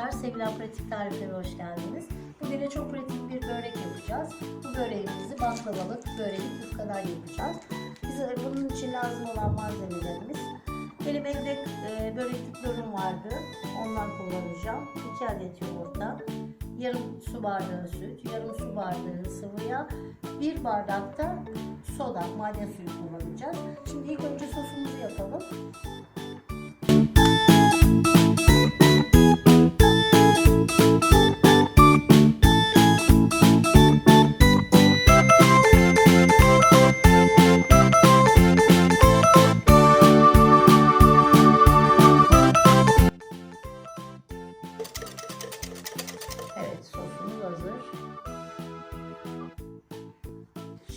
arkadaşlar, sevilen pratik tariflere hoş geldiniz. Bugün de çok pratik bir börek yapacağız. Bu böreğimizi baklavalık, böreği yufkadan yapacağız. Bize bunun için lazım olan malzemelerimiz. Benim evde e, böreklik börüm vardı. Ondan kullanacağım. 2 adet yumurta, yarım su bardağı süt, yarım su bardağı sıvı yağ, bir bardak da soda, maden suyu kullanacağız. Şimdi ilk önce sosumuzu yapalım.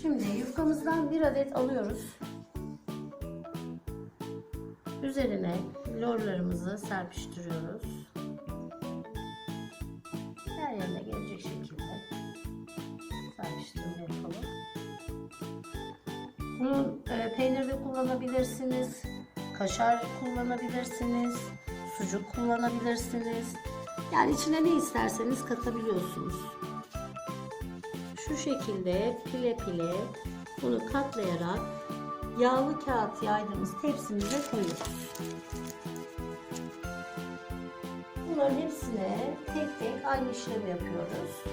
Şimdi yufkamızdan bir adet alıyoruz. Üzerine lorlarımızı serpiştiriyoruz. Her yerine gelecek şekilde serpiştirme yapalım. Bunu e, peynirde kullanabilirsiniz, kaşar kullanabilirsiniz, sucuk kullanabilirsiniz. Yani içine ne isterseniz katabiliyorsunuz. Şu şekilde pile pile bunu katlayarak yağlı kağıt yaydığımız tepsimize koyuyoruz. Bunların hepsine tek tek aynı işlemi yapıyoruz.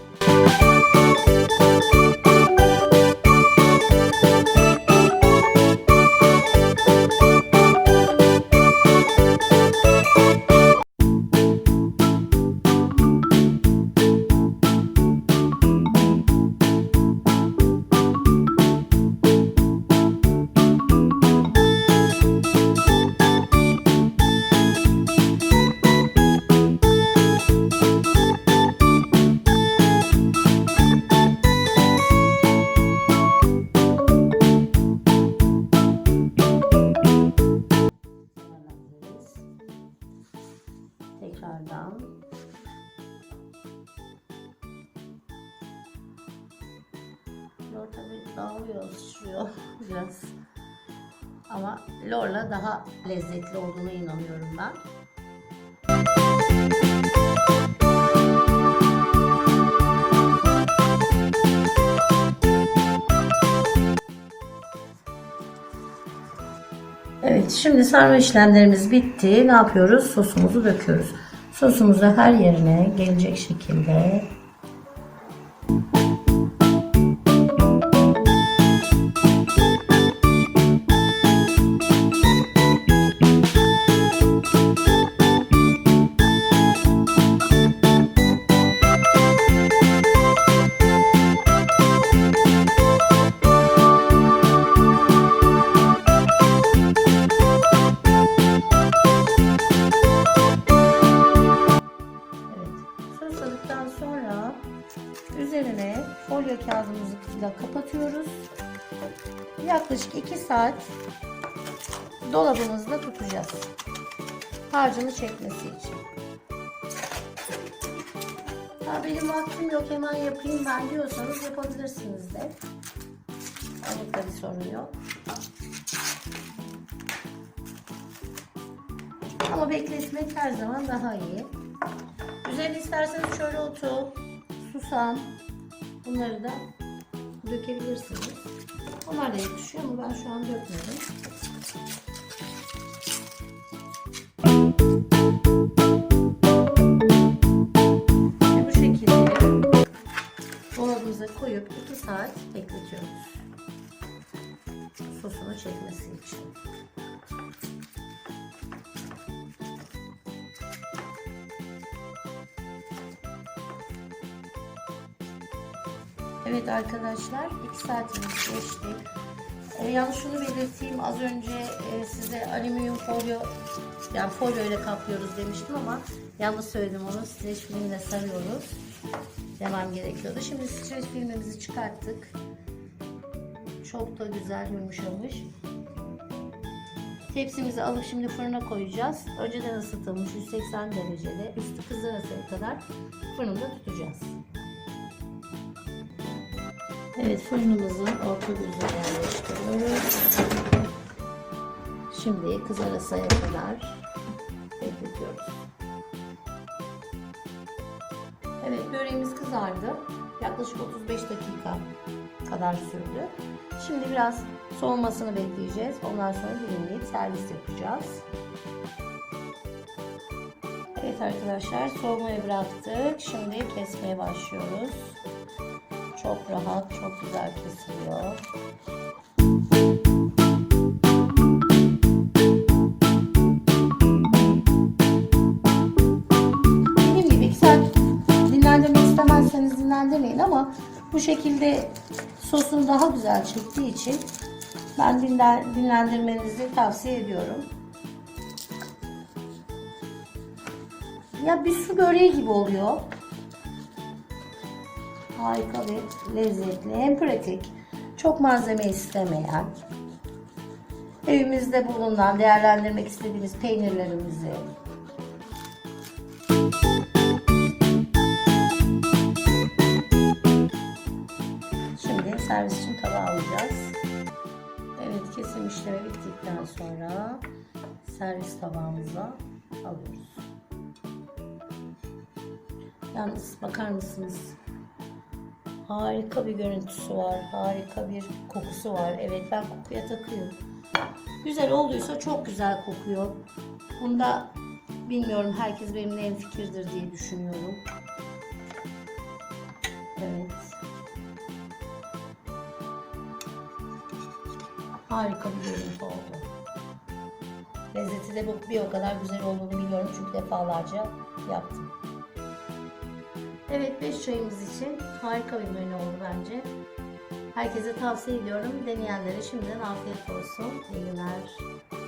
Sıçrıyor biraz. Ama lorla daha lezzetli olduğuna inanıyorum ben. Evet şimdi sarma işlemlerimiz bitti. Ne yapıyoruz? Sosumuzu döküyoruz. Sosumuzu her yerine gelecek şekilde sonra üzerine folyo kağıdımızla kapatıyoruz. Yaklaşık 2 saat dolabımızda tutacağız. Harcını çekmesi için. Ha benim vaktim yok hemen yapayım ben diyorsanız yapabilirsiniz de. Onda bir sorun yok. Ama bekletmek her zaman daha iyi. Üzerine isterseniz şöyle otu, susam bunları da dökebilirsiniz. Onlar da yakışıyor ama ben şu an dökmedim. Evet arkadaşlar 2 saatimiz geçti. Ee, yalnız şunu belirteyim az önce e, size alüminyum folyo yani folyo ile kaplıyoruz demiştim ama yanlış söyledim onu streç filmle sarıyoruz demem gerekiyordu. Şimdi streç filmimizi çıkarttık. Çok da güzel yumuşamış. Tepsimizi alıp şimdi fırına koyacağız. Önceden ısıtılmış 180 derecede üstü kızarasıya kadar fırında tutacağız. Evet fırınımızın orta düzeyine yerleştiriyoruz. Şimdi kızarasıya kadar bekletiyoruz. Evet böreğimiz kızardı. Yaklaşık 35 dakika kadar sürdü. Şimdi biraz soğumasını bekleyeceğiz. Ondan sonra dilimleyip servis yapacağız. Evet arkadaşlar soğumaya bıraktık. Şimdi kesmeye başlıyoruz. Çok rahat, çok güzel kesiliyor. Dediğim gibi iki saat dinlendirmek istemezseniz dinlendirmeyin ama bu şekilde sosunu daha güzel çektiği için ben dinlen, dinlendirmenizi tavsiye ediyorum. Ya bir su böreği gibi oluyor. Harika ve lezzetli. Hem pratik. Çok malzeme istemeyen. Evimizde bulunan, değerlendirmek istediğimiz peynirlerimizi, Şimdi servis için tava alacağız. Evet kesim işlemi bittikten sonra servis tabağımıza alıyoruz. Yalnız bakar mısınız? Harika bir görüntüsü var. Harika bir kokusu var. Evet ben kokuya takıyorum. Güzel olduysa çok güzel kokuyor. Bunda bilmiyorum herkes benimle en fikirdir diye düşünüyorum. Evet. Harika bir görüntü oldu. Lezzeti de bu- bir o kadar güzel olduğunu biliyorum çünkü defalarca yaptım. Evet 5 çayımız için harika bir menü oldu bence. Herkese tavsiye ediyorum. Deneyenlere şimdiden afiyet olsun. İyi günler.